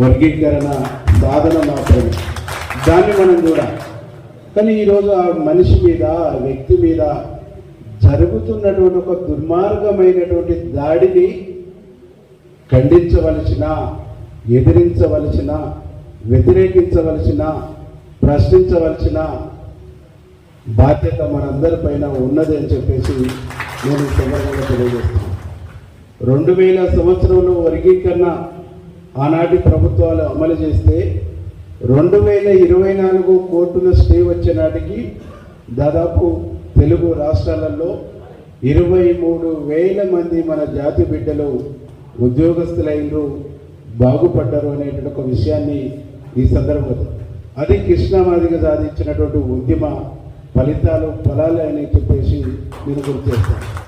వర్గీకరణ సాధన మాత్రమే. దాన్ని మనం కూడా. కానీ ఈరోజు ఆ మనిషి మీద ఆ వ్యక్తి మీద జరుగుతున్నటువంటి ఒక దుర్మార్గమైనటువంటి దాడిని ఖండించవలసిన ఎదిరించవలసిన వ్యతిరేకించవలసిన ప్రశ్నించవలసిన బాధ్యత మనందరిపైన ఉన్నది అని చెప్పేసి నేను సందర్భంగా తెలియజేస్తున్నాను. రెండు వేల సంవత్సరంలో వర్గీకరణ ఆనాటి ప్రభుత్వాలు అమలు చేస్తే రెండు వేల ఇరవై నాలుగు కోర్టుల స్టే వచ్చే నాటికి దాదాపు తెలుగు రాష్ట్రాలలో ఇరవై మూడు వేల మంది మన జాతి బిడ్డలు ఉద్యోగస్తులైనరు బాగుపడ్డారు అనేటువంటి ఒక విషయాన్ని ఈ సందర్భంలో. అది కృష్ణామాదిగా సాధించినటువంటి ఉద్యమ ఫలితాలు ఫలాలు అని చెప్పేసి నేను గుర్తు చేస్తాను.